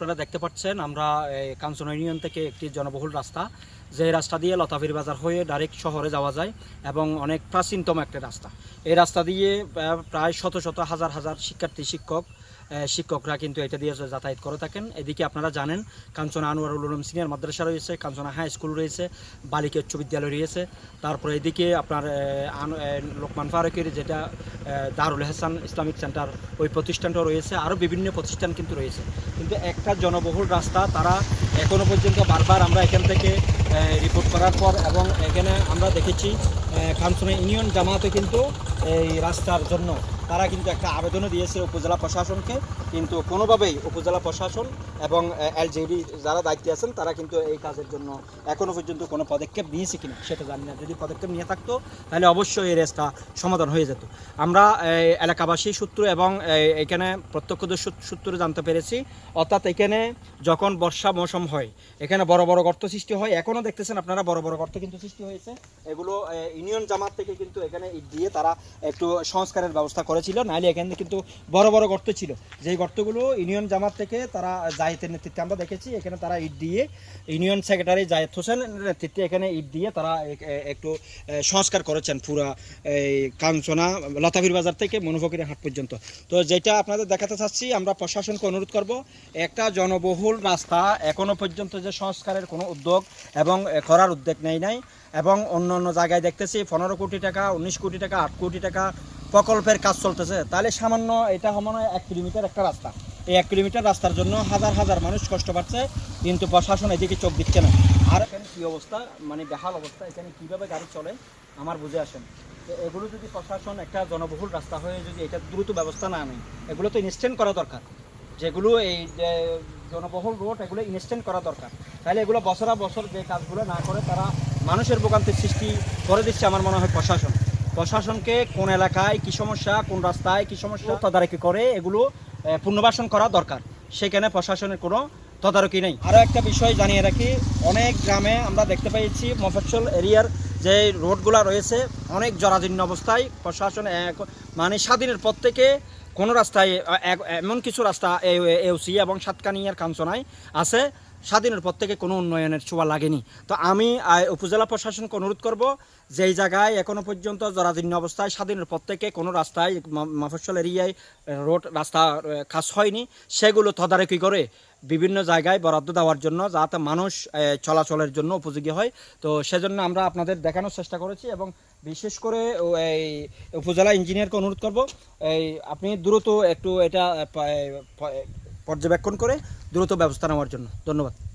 আপনারা দেখতে পাচ্ছেন আমরা কাঞ্চন ইউনিয়ন থেকে একটি জনবহুল রাস্তা যে রাস্তা দিয়ে লতাফির বাজার হয়ে ডাইরেক্ট শহরে যাওয়া যায় এবং অনেক প্রাচীনতম একটা রাস্তা। এই রাস্তা দিয়ে প্রায় শত শত হাজার হাজার শিক্ষার্থী, শিক্ষক শিক্ষকরা কিন্তু এটা দিয়ে যাতায়াত করে থাকেন। এদিকে আপনারা জানেন, কাঞ্চনা আনোয়ারুল উলুম সিনিয়র মাদ্রাসা রয়েছে, কাঞ্চনা হাই স্কুল রয়েছে, বালিকা উচ্চ বিদ্যালয় রয়েছে। তারপরে এদিকে আপনার লোকমান ফারুকের যেটা দারুল হাসান ইসলামিক সেন্টার, ওই প্রতিষ্ঠানটা রয়েছে। আরও বিভিন্ন প্রতিষ্ঠান কিন্তু রয়েছে। কিন্তু একটা জনবহুল রাস্তা, তারা এখনও পর্যন্ত বারবার আমরা এখান থেকে রিপোর্ট করার পর এবং এখানে আমরা দেখেছি কাঞ্চনা ইউনিয়ন জামাতে কিন্তু এই রাস্তার জন্য তারা কিন্তু একটা আবেদনও দিয়েছে উপজেলা প্রশাসনকে, কিন্তু কোনোভাবেই উপজেলা প্রশাসন এবং এলজেডি যারা দায়িত্বে আছেন, তারা কিন্তু এই কাজের জন্য এখনও পর্যন্ত কোনো পদক্ষেপ নিয়েছে কিনা সেটা জানি না। যদি পদক্ষেপ নিয়ে থাকতো, তাহলে অবশ্যই এই রেসটা সমাধান হয়ে যেত। আমরা এলাকাবাসী সূত্র এবং এখানে প্রত্যক্ষদর্শী সূত্রে জানতে পেরেছি। অর্থাৎ এখানে যখন বর্ষা মৌসুম হয়, এখানে বড় বড় গর্ত সৃষ্টি হয়। এখনও দেখতেছেন আপনারা বড় বড় গর্ত কিন্তু সৃষ্টি হয়েছে। এগুলো ইউনিয়ন জামাত থেকে কিন্তু এখানে দিয়ে তারা একটু সংস্কারের ব্যবস্থা করেছিল নাহলে এখানে কিন্তু বড় বড় গর্ত ছিল। যেই গর্তগুলো ইউনিয়ন জামাত থেকে তারা জায়েতের নেতৃত্বে আমরা দেখেছি, এখানে তারা ইট দিয়ে, ইউনিয়ন সেক্রেটারি জায়েদ হোসেনের নেতৃত্বে এখানে ইট দিয়ে তারা একটু সংস্কার করেছেন পুরা, এই কাঞ্চনা লতাবির বাজার থেকে মনোফকিরের হাট পর্যন্ত। তো যেটা আপনাদের দেখাতে চাচ্ছি, আমরা প্রশাসনকে অনুরোধ করব, একটা জনবহুল রাস্তা এখনও পর্যন্ত যে সংস্কারের কোনো উদ্যোগ এবং করার উদ্যোগ নেই নাই, এবং অন্য অন্য জায়গায় দেখতেছি, পনেরো কোটি টাকা, উনিশ কোটি টাকা, আট কোটি টাকা প্রকল্পের কাজ চলতেছে। তাহলে সামান্য এটা মনে হয় এক কিলোমিটার একটা রাস্তা। এই এক কিলোমিটার রাস্তার জন্য হাজার হাজার মানুষ কষ্ট পাচ্ছে, কিন্তু প্রশাসন এদিকে চোখ দিচ্ছে না। আর এখানে কী অবস্থা? মানে বেহাল অবস্থা। এখানে কীভাবে গাড়ি চলে? আমার বুঝে আসেন এগুলো যদি প্রশাসন একটা জনবহুল রাস্তা হয়ে যদি এটা দ্রুত ব্যবস্থা না নেয়, এগুলো তো ইনস্ট্যান্ট করা দরকার। যেগুলো এই জনবহুল রোড এগুলো ইনস্ট্যান্ট করা দরকার। তাহলে এগুলো বছরা বছর যে কাজগুলো না করে, তারা মানুষের ভোগান্তির সৃষ্টি করে দিচ্ছে আমার মনে হয় প্রশাসন। প্রশাসনকে কোন এলাকায় কি সমস্যা কোন রাস্তায় কি সমস্যা তদারকি করে এগুলো পুনর্বাসন করা দরকার। সেখানে প্রশাসনের কোনো তদারকি নেই। আরও একটা বিষয় জানিয়ে রাখি অনেক গ্রামে আমরা দেখতে পেয়েছি মফস্বল এরিয়ার যে রোডগুলো রয়েছে অনেক জরাজীর্ণ অবস্থায় প্রশাসন এক- মানে স্বাধীনের পর থেকে কোনো রাস্তায় এমন কিছু রাস্তা এ- এওসি এবং সাতকানিয়ার কাঞ্চনায় আছে। স্বাধীনের পর থেকে কোনো উন্নয়নের ছোঁয়া লাগেনি। তো আমি উপজেলা প্রশাসনকে অনুরোধ করব, যেই জায়গায় এখনও পর্যন্ত জরাজীর্ণ অবস্থায় স্বাধীনের পর থেকে কোনো রাস্তায় ম- মফস্বল এরিয়ায় রোড, রাস্তা কাজ হয়নি, সেগুলো তদারকি করে বিভিন্ন জায়গায় বরাদ্দ দেওয়ার জন্য যাতে মানুষ চলাচলের জন্য উপযোগী হয়। তো সেজন্য আমরা আপনাদের দেখানোর চেষ্টা করেছি এবং বিশেষ করে এই উপজেলা ইঞ্জিনিয়ারকে অনুরোধ করব, এই আপনি দ্রুত একটু এটা পর্যবেক্ষণ করে দ্রুত ব্যবস্থা নেওয়ার জন্য। ধন্যবাদ।